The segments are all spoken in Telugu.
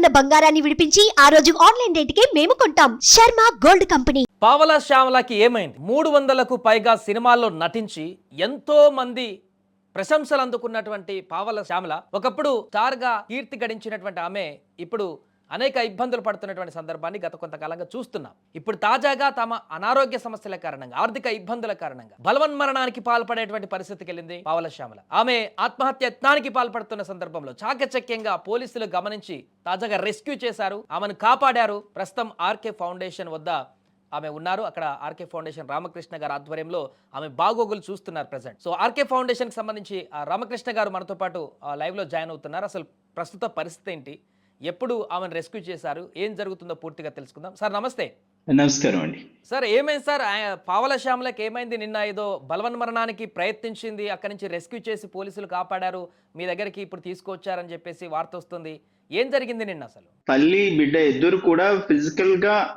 ఉన్న బంగారాన్ని విడిపించి ఆ రోజు ఆన్లైన్ రేటుకే మేము కొంటాం. Sharma gold company. పావల శ్యామలకి ఏమైంది? మూడు వందలకు పైగా సినిమాల్లో నటించి ఎంతో మంది ప్రశంసలు అందుకున్నటువంటి పావల శ్యామల. ఒకప్పుడు స్టార్గా కీర్తి గడించినటువంటి ఆమె ఇప్పుడు అనేక ఇబ్బందులు పడుతున్నటువంటి సందర్భాన్ని గత కొంతకాలంగా చూస్తున్నాం. ఇప్పుడు తాజాగా తమ అనారోగ్య సమస్యల కారణంగా ఆర్థిక ఇబ్బందుల కారణంగా బలవన్మరణానికి పాల్పడేటువంటి పరిస్థితికి వెళ్ళింది పావల శ్యామల. ఆమె ఆత్మహత్య యత్నానికి పాల్పడుతున్న సందర్భంలో చాకచక్యంగా పోలీసులు గమనించి తాజాగా రెస్క్యూ చేశారు. ఆమెను కాపాడారు. ప్రస్తుతం ఆర్కే ఫౌండేషన్ వద్ద ఆమె ఉన్నారు. అక్కడ ఆర్కే ఫౌండేషన్ రామకృష్ణ గారి ఆధ్వర్యంలో ఆమె బాగోగులు చూస్తున్నారు ప్రజెంట్ సో ఆర్కే ఫౌండేషన్కి సంబంధించి రామకృష్ణ గారు మనతో పాటు ఆ, లైవ్లో జాయిన్ అవుతున్నారు. అసలు ప్రస్తుత పరిస్థితి ఏంటి? ఎప్పుడు ఆమెను రెస్క్యూ చేశారు? ఏం జరుగుతుందో పూర్తిగా తెలుసుకుందాం. సార్ నమస్తే. నమస్కారం అండి. సార్ ఏమైంది సార్? పావల శ్యామలకి ఏమైంది? నిన్న ఏదో బలవన్మరణానికి ప్రయత్నించింది. అక్కడి నుంచి రెస్క్యూ చేసి పోలీసులు కాపాడారు. మీ దగ్గరికి ఇప్పుడు తీసుకొచ్చారని చెప్పేసి వార్త వస్తుంది. ఏం జరిగింది నిన్న అసలు? తల్లి బిడ్డ ఇద్దరు కూడా ఫిజికల్గా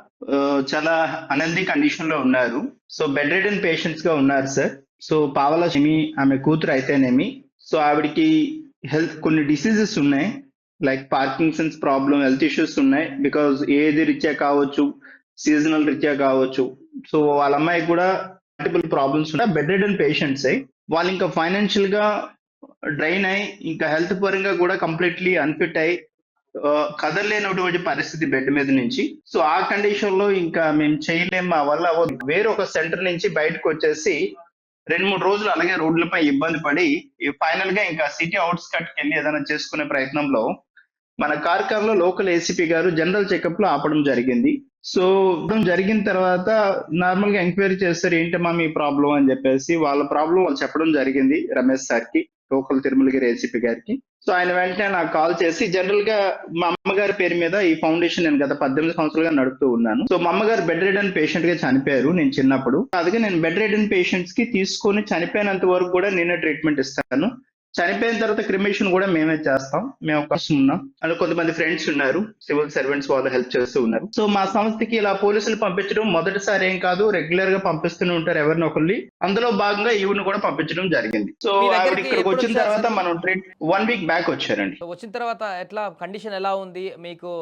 చాలా అనంది కండిషన్లో ఉన్నారు. సో బెడ్ రిడన్ పేషెంట్స్గా ఉన్నారు సార్ సో పావల షమి ఆమె కూతురు అయితేనేమి. సో ఆవిడకి హెల్త్ కొన్ని డిసీజెస్ ఉన్నాయి. Like Parkinson's problem health issues ఉన్నాయి. బికాజ్ ఏది రీత్యా కావచ్చు సీజనల్ రీత్యా కావచ్చు. సో వాళ్ళ అమ్మాయి కూడా మల్టిపుల్ ప్రాబ్లమ్స్ ఉన్నాయి. బెడ్ రిడన్ పేషెంట్స్ అయ్యి వాళ్ళు ఇంకా ఫైనాన్షియల్గా డ్రైన్ అయి ఇంకా హెల్త్ పరంగా కూడా కంప్లీట్లీ అన్ఫిట్ అయి కదలలేనటువంటి పరిస్థితి బెడ్ మీద నుంచి. సో ఆ కండిషన్లో ఇంకా మేము చేయలేము మా వల్ల వేరొక సెంటర్ నుంచి బయటకు వచ్చేసి రెండు మూడు రోజులు అలాగే రోడ్లపై ఇబ్బంది పడి ఫైనల్గా ఇంకా సిటీ అవుట్స్కట్ వెళ్ళి ఏదైనా చేసుకునే ప్రయత్నంలో మన కార్కర్లో లోకల్ ఏసీపీ గారు జనరల్ చెకప్లో ఆపడం జరిగింది. సో జరిగిన తర్వాత నార్మల్గా ఎంక్వైరీ చేస్తారు ఏంటమ్మా మీ ప్రాబ్లం అని చెప్పేసి వాళ్ళ ప్రాబ్లం వాళ్ళు చెప్పడం జరిగింది రమేష్ సార్కి లోకల్ తిరుమలగిరి ఏసీపీ గారికి. సో ఆయన వెంటనే నాకు కాల్ చేసి జనరల్గా మా అమ్మగారి పేరు మీద ఈ ఫౌండేషన్ నేను గత పద్దెనిమిది సంవత్సరాలుగా నడుపుతూ ఉన్నాను. సో మా అమ్మగారు బెడ్ రిడన్ పేషెంట్గా చనిపోయారు నేను చిన్నప్పుడు. అందుకే నేను బెడ్ రిడన్ పేషెంట్స్కి తీసుకొని చనిపోయినంత వరకు కూడా నేనే ట్రీట్మెంట్ ఇస్తాను. చనిపోయిన తర్వాత క్రిమేషన్ కూడా మేమే చేస్తాం. మేము అవకాశం ఉన్నాం. అందులో కొంతమంది ఫ్రెండ్స్ ఉన్నారు. సివిల్ సర్వెంట్స్ వాళ్ళు హెల్ప్ చేస్తూ ఉన్నారు. సో మా సంస్థకి ఇలా పోలీసులు పంపించడం మొదటిసారి ఏం కాదు. రెగ్యులర్గా పంపిస్తూనే ఉంటారు ఎవరిని ఒకరిని అందులో భాగంగా ఈవిని కూడా పంపించడం జరిగింది. సో ఆవిడ ఇక్కడికి వచ్చిన తర్వాత? మనం ట్రీట్ వన్ వీక్ బ్యాక్ వచ్చారండి. వచ్చిన తర్వాత ఎట్లా కండిషన్ ఎలా ఉంది? మీకు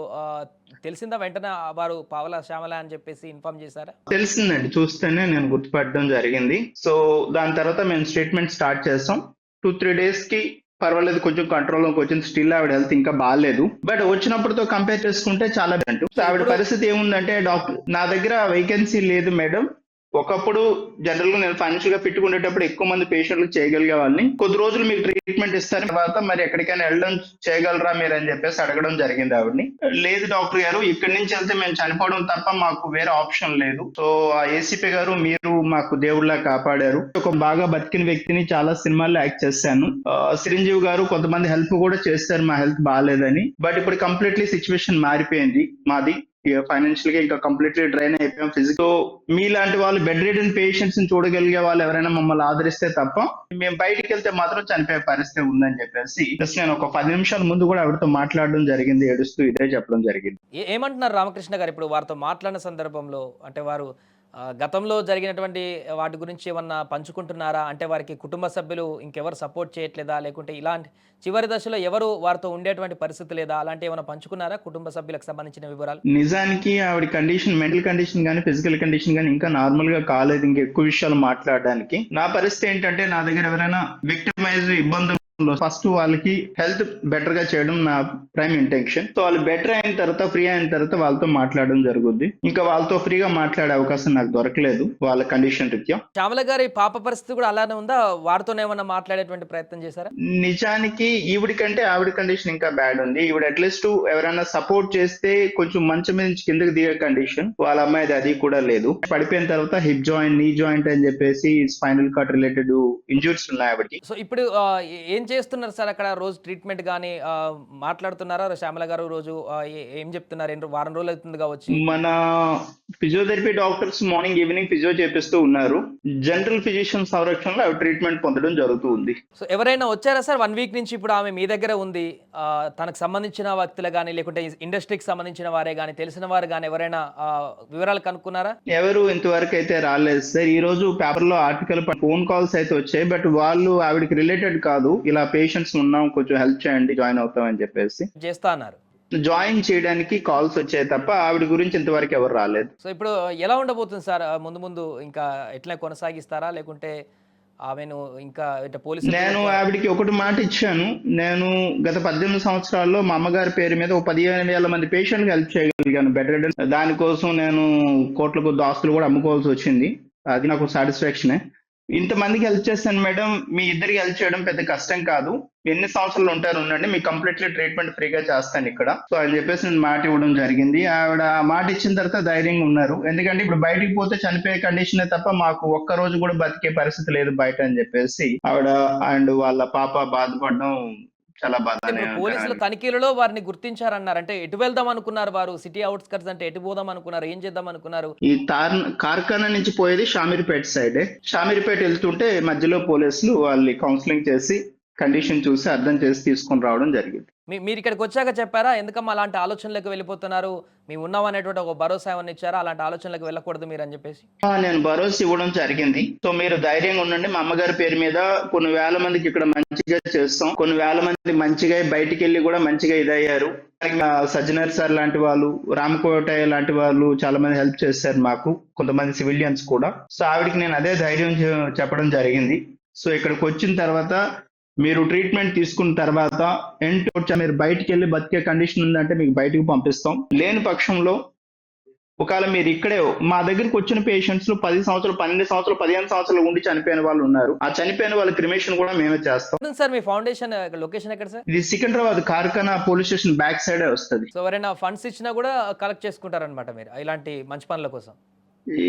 తెలిసిందా వెంటనే వారు పావల శ్యామల అని చెప్పేసి ఇన్ఫార్మ్ చేశారా? తెలిసిందండి. చూస్తేనే నేను గుర్తుపట్టడం జరిగింది. సో దాని తర్వాత మేము స్టేట్మెంట్ స్టార్ట్ చేస్తాం టూ త్రీ డేస్కి పర్వాలేదు కొంచెం కంట్రోల్లోకి వచ్చింది. స్టిల్ ఆవిడ హెల్త్ ఇంకా బాగాలేదు బట్ వచ్చినప్పుడుతో కంపేర్ చేసుకుంటే చాలా బెటర్ ఆవిడ పరిస్థితి ఏముందంటే డాక్టర్ నా దగ్గర వేకెన్సీ లేదు మేడం ఒకప్పుడు జనరల్గా నేను ఫైనాన్షియల్గా పెట్టుకునేటప్పుడు ఎక్కువ మంది పేషెంట్లు చేయగలిగే వాళ్ళని కొద్ది రోజులు మీకు ట్రీట్మెంట్ ఇస్తారు తర్వాత మరి ఎక్కడికైనా వెళ్ళడం చేయగలరా మీరు అని చెప్పేసి అడగడం జరిగింది ఆవిడని. లేదు డాక్టర్ గారు ఇక్కడి నుంచి వెళ్తే మేము చనిపోవడం తప్ప మాకు వేరే ఆప్షన్ లేదు. సో ఆ ఏసీపీ గారు మీరు మాకు దేవుళ్ళ కాపాడారు. ఒక బాగా బతికిన వ్యక్తిని చాలా సినిమాల్లో యాక్ట్ చేశాను. చిరంజీవి గారు కొంతమంది హెల్ప్ కూడా చేస్తారు మా హెల్త్ బాగాలేదని. బట్ ఇప్పుడు కంప్లీట్లీ సిచ్యువేషన్ మారిపోయింది మాది. ఫైనాన్షియల్గా ఇంకా కంప్లీట్లీ డ్రైన్ అయిపోయాం ఫిజిక్ మీ మీలాంటి వాళ్ళు బెడ్ రిడన్ పేషెంట్స్ని చూడగలిగే వాళ్ళు ఎవరైనా మమ్మల్ని ఆదరిస్తే తప్ప మేము బయటికి వెళ్తే మాత్రం చనిపోయే పరిస్థితి ఉందని చెప్పేసి జస్ట్ నేను ఒక పది నిమిషాల ముందు కూడా ఆవిడతో మాట్లాడడం జరిగింది ఏడుస్తూ ఇదే చెప్పడం జరిగింది. ఏమంటున్నారు రామకృష్ణ గారు ఇప్పుడు వారితో మాట్లాడిన సందర్భంలో? అంటే వారు గతంలో జరిగినటువంటి వాటి గురించి ఏమన్నా పంచుకుంటున్నారా? అంటే వారికి కుటుంబ సభ్యులు ఇంకెవరు సపోర్ట్ చేయట్లేదా? లేకుంటే ఇలాంటి చివరి దశలో ఎవరు వారితో ఉండేటువంటి పరిస్థితి లేదా? అలాంటి ఏమైనా పంచుకున్నారా కుటుంబ సభ్యులకు సంబంధించిన వివరాలు? నిజానికి ఆవిడ కండిషన్ మెంటల్ కండిషన్ కానీ ఫిజికల్ కండిషన్ కానీ ఇంకా నార్మల్గా కాలేదు. ఇంకా ఎక్కువ విషయాలు మాట్లాడడానికి. నా పరిస్థితి ఏంటంటే నా దగ్గర ఎవరైనా విక్టిమైజ్ ఇబ్బందులు ఫస్ట్ వాళ్ళకి హెల్త్ బెటర్గా చేయడం నా ప్రైమ్ ఇంటెన్షన్. సో వాళ్ళు బెటర్ అయిన తర్వాత ఫ్రీ అయిన తర్వాత వాళ్ళతో మాట్లాడడం జరుగుద్ది. ఇంకా వాళ్ళతో ఫ్రీగా మాట్లాడే అవకాశం నాకు దొరకలేదు వాళ్ళ కండిషన్ రీత్యా. శ్యామల గారి పాప పరిస్థితి కూడా అలానే ఉందా? వారితోనే ఏమన్నా మాట్లాడేటువంటి ప్రయత్నం చేశారా? నిజానికి ఈవిడ కంటే ఆవిడ కండిషన్ ఇంకా బ్యాడ్ ఉంది. ఈవిడ అట్లీస్ట్ ఎవరైనా సపోర్ట్ చేస్తే కొంచెం మంచం మీద నుంచి కిందకి దిగే కండిషన్ వాళ్ళ అమ్మాయిది అది కూడా లేదు. పడిపోయిన తర్వాత హిప్ జాయింట్ నీ జాయింట్ అని చెప్పేసి స్పైనల్ కార్డ్ రిలేటెడ్ ఇంజురీస్ ఉన్నాయి ఆవిడకి. సో ఇప్పుడు ఏం చేస్తున్నారు సార్ అక్కడ? రోజు ట్రీట్మెంట్ కానీ మాట్లాడుతున్నారా? శ్యామల గారు రోజు ఏం చెప్తున్నారు? వారం రోజులు అవుతుందిగా వచ్చి మన physiotherapy doctors morning evening physio చేపిస్తూ ఉన్నారు. జనరల్ ఫిజిషియన్ సంరక్షణలో ఆవిడ ట్రీట్మెంట్ పొందడం జరుగుతూ ఉంది సో ఎవరైనా వచ్చారా సార్? వన్ వీక్ నుంచి ఇప్పుడు ఆమె మీ దగ్గర ఉంది. తనకు సంబంధించిన వ్యక్తులు కానీ లేకుంటే ఇండస్ట్రీకి సంబంధించిన వారే కానీ తెలిసిన వారు కానీ ఎవరైనా వివరాలు కనుక్కున్నారా? ఎవరు ఇంతవరకు అయితే రాలేదు సార్. ఈ రోజు పేపర్లో ఆర్టికల్ ఫోన్ కాల్స్ అయితే వచ్చాయి. బట్ వాళ్ళు ఆవిడకి రిలేటెడ్ కాదు. ఇలా పేషెంట్స్ ఉన్నాం కొంచెం హెల్ప్ చేయండి జాయిన్ అవుతాం అని చెప్పేసి. చేస్తా అన్నారు. జాయిన్ చేయడానికి కాల్స్ వచ్చాయి తప్ప ఆవిడ గురించి ఇంతవరకు ఎవరు రాలేదు. సో ఇప్పుడు ఎలా ఉండబోతుంది సార్? ముందు ముందు ఇంకా ఎట్లా కొనసాగిస్తారా? లేకుంటే ఆమెను ఇంకా పోలీసులు నేను ఆవిడకి ఒకటి మాట ఇచ్చాను. నేను గత పద్దెనిమిది సంవత్సరాల్లో మా అమ్మగారి పేరు మీద ఒక పదిహేను వేల మంది పేషెంట్కి హెల్ప్ చేయగలిగాను బెటర్ దానికోసం నేను కోట్ల కొద్ది ఆస్తులు కూడా అమ్ముకోవాల్సి వచ్చింది. అది నాకు సాటిస్ఫాక్షనే. ఇంతమందికి హెల్ప్ చేస్తాను మేడం. మీ ఇద్దరికి హెల్ప్ చేయడం పెద్ద కష్టం కాదు. ఎన్ని సంవత్సరాలు ఉంటారు ఉండండి. మీకు కంప్లీట్లీ ట్రీట్మెంట్ ఫ్రీగా చేస్తాను ఇక్కడ. సో అని చెప్పేసి నేను మాట ఇవ్వడం జరిగింది. ఆవిడ మాట ఇచ్చిన తర్వాత ధైర్యంగా ఉన్నారు. ఎందుకంటే ఇప్పుడు బయటికి పోతే చనిపోయే కండిషనే తప్ప మాకు ఒక్క రోజు కూడా బతికే పరిస్థితి లేదు బయట అని చెప్పేసి. ఆవిడ అండ్ వాళ్ళ పాప బాధపడడం చాలా పోలీసుల తనిఖీలలో వారిని గుర్తించారన్నారు. అంటే ఎటు వెళ్దాం అనుకున్నారు వారు? సిటీ అవుట్స్కట్స్ అంటే ఎటు పోదాం అనుకున్నారు? ఏం చేద్దాం అనుకున్నారు? ఈ తార్ కార్ఖానా నుంచి పోయేది షామీర్పేట సైడే షామీర్పేట వెళ్తుంటే మధ్యలో పోలీసులు వాళ్ళని కౌన్సిలింగ్ చేసి కండిషన్ చూసి అర్థం చేసి తీసుకొని రావడం జరిగింది. మీరు ఇక్కడికి వచ్చాక చెప్పారా? ఎందుకమ్మా అలాంటి ఆలోచనలకు వెళ్ళిపోతున్నారు? మేము ఉన్నాం అనేటువంటి ఒక భరోసా ఏమన్నా ఇచ్చారా? అలాంటి ఆలోచనలకు వెళ్ళకూడదు మీరు అని చెప్పేసి. నేను భరోసా ఇవ్వడం జరిగింది. సో మీరు ధైర్యంగా ఉండండి. మా అమ్మగారి పేరు మీద కొన్ని వేల మందికి ఇక్కడ మంచిగా చేస్తాం. కొన్ని వేల మంది మంచిగా బయటికి వెళ్ళి కూడా మంచిగా ఇదయ్యారు. సజ్జనర్ సార్ లాంటి వాళ్ళు రామకోటయ్య లాంటి వాళ్ళు చాలా మంది హెల్ప్ చేశారు మాకు. కొంతమంది సివిలియన్స్ కూడా. సో ఆవిడకి నేను అదే ధైర్యం చెప్పడం జరిగింది. సో ఇక్కడికి వచ్చిన తర్వాత మీరు ట్రీట్మెంట్ తీసుకున్న తర్వాత ఏంటో మీరు బయటికి వెళ్ళి బతికే కండిషన్ ఉందంటే మీకు బయటికి పంపిస్తాం. లేని పక్షంలో ఒకవేళ మీరు ఇక్కడే మా దగ్గరికి వచ్చిన పేషెంట్స్లో పది సంవత్సరాలు పన్నెండు సంవత్సరాలు పదిహేను సంవత్సరాలు ఉండి చనిపోయిన వాళ్ళు ఉన్నారు. ఆ చనిపోయిన వాళ్ళ క్రిమేషన్ కూడా మేమే చేస్తాం. సార్ మీ ఫౌండేషన్ లొకేషన్ ఎక్కడ సార్? ఇది Secunderabad Karkhana police station back సైడే వస్తుంది. సో ఎవరైనా ఫండ్స్ ఇచ్చినా కూడా కలెక్ట్ చేసుకుంటారనమాట మీరు ఇలాంటి మంచి పనుల కోసం.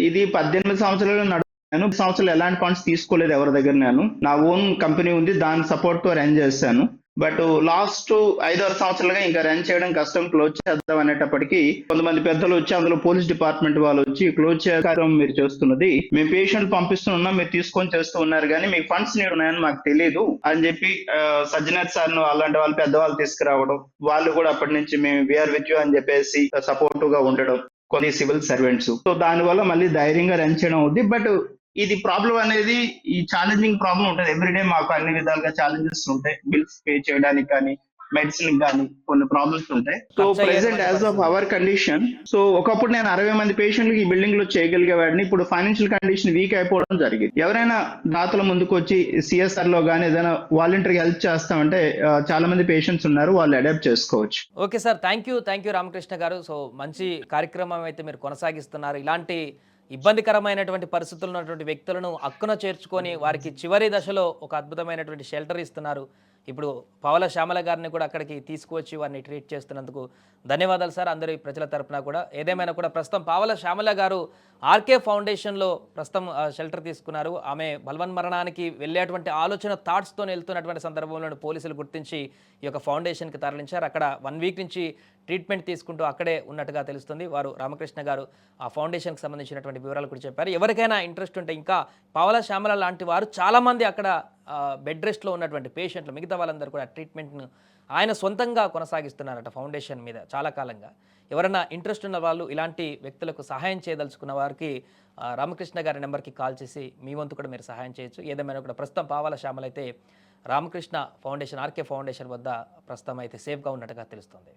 ఇది పద్దెనిమిది సంవత్సరాలు నేను సంవత్సరాలు ఎలాంటి ఫండ్స్ తీసుకోలేదు ఎవరి దగ్గర నేను. నా ఓన్ కంపెనీ ఉంది దాని సపోర్ట్తో రన్ చేశాను. బట్ లాస్ట్ ఐదారు సంవత్సరాలుగా ఇంకా రన్ చేయడం కష్టం క్లోజ్ చేద్దాం అనేటప్పటికి కొంతమంది పెద్దలు వచ్చి అందులో పోలీస్ డిపార్ట్మెంట్ వాళ్ళు వచ్చి క్లోజ్ చేయడం మీరు చేస్తున్నది. మేము పేషెంట్ పంపిస్తున్నాం మీరు తీసుకొని చేస్తూ ఉన్నారు కానీ మీకు ఫండ్స్ నీడు ఉన్నాయని మాకు తెలియదు అని చెప్పి సజ్జనాథ్ సార్ అలాంటి వాళ్ళు పెద్దవాళ్ళు తీసుకురావడం వాళ్ళు కూడా అప్పటి నుంచి మేము విఆర్ విత్ యూ అని చెప్పేసి సపోర్టివ్గా ఉండడం. కొన్ని సివిల్ సర్వెంట్స్ సో దాని వల్ల మళ్ళీ ధైర్యంగా రన్ చేయడం అవుద్ది. బట్ ఇది ప్రాబ్లం అనేది ఈ ఛాలెంజింగ్ ప్రాబ్లం ఉంటుంది. ఎవ్రీడే మాకు అన్ని విధాలుగా ఛాలెంజెస్ ఉంటాయి. బిల్స్ పే చేయడానికి కానీ మెడిసిన్ కానీ కొన్ని ప్రాబ్లమ్స్ ఉంటాయి. So present as of our condition so ఒకప్పుడు నేను అరవై మంది పేషెంట్లకి ఈ బిల్డింగ్లో చేయగలిగేవాడిని. ఇప్పుడు ఫైనాన్షియల్ కండిషన్ వీక్ అయిపోవడం జరిగింది. ఎవరైనా దాతల ముందుకు వచ్చి సిఎస్ఆర్లో కానీ ఏదైనా వాలంటరీ హెల్ప్ చేస్తామంటే చాలా మంది పేషెంట్స్ ఉన్నారు. వాళ్ళు అడాప్ట్ చేసుకోవచ్చు. Okay sir thank you thank you Ramakrishna గారు. సో మంచి కార్యక్రమం అయితే మీరు కొనసాగిస్తున్నారు. ఇలాంటి ఇబ్బందికరమైనటువంటి పరిస్థితులు ఉన్నటువంటి వ్యక్తులను అక్కున చేర్చుకొని వారికి చివరి దశలో ఒక అద్భుతమైనటువంటి షెల్టర్ ఇస్తున్నారు. ఇప్పుడు పవల శ్యామల గారిని కూడా అక్కడికి తీసుకువచ్చి వారిని ట్రీట్ చేస్తున్నందుకు ధన్యవాదాలు సార్. అందరి ప్రజల తరపున కూడా ఏదేమైనా కూడా ప్రస్తుతం పావల శ్యామల గారు ఆర్కే ఫౌండేషన్లో ప్రస్తుతం షెల్టర్ తీసుకున్నారు. ఆమె బలవన్ మరణానికి వెళ్ళేటువంటి ఆలోచన థాట్స్తో వెళ్తున్నటువంటి సందర్భంలో పోలీసులు గుర్తించి ఈ యొక్క ఫౌండేషన్కి తరలించారు. అక్కడ వన్ వీక్ నుంచి ట్రీట్మెంట్ తీసుకుంటూ అక్కడే ఉన్నట్టుగా తెలుస్తుంది. వారు రామకృష్ణ గారు ఆ ఫౌండేషన్కి సంబంధించినటువంటి వివరాలు కూడా చెప్పారు. ఎవరికైనా ఇంట్రెస్ట్ ఉంటే ఇంకా పావల శ్యామల లాంటి వారు చాలామంది అక్కడ బెడ్ రెస్ట్లో ఉన్నటువంటి పేషెంట్లు మిగతా వాళ్ళందరూ కూడా ట్రీట్మెంట్ను ఆయన సొంతంగా కొనసాగిస్తున్నారట ఫౌండేషన్ మీద చాలా కాలంగా. ఎవరైనా ఇంట్రెస్ట్ ఉన్న వాళ్ళు ఇలాంటి వ్యక్తులకు సహాయం చేయదలుచుకున్న వారికి రామకృష్ణ గారి నెంబర్కి కాల్ చేసి మీ వంతు కూడా మీరు సహాయం చేయొచ్చు. ఏదేమైనా కూడా ప్రస్తుతం పావాల శ్యామలైతే రామకృష్ణ ఫౌండేషన్ ఆర్కే ఫౌండేషన్ వద్ద ప్రస్తుతం అయితే సేఫ్గా ఉన్నట్టుగా తెలుస్తుంది.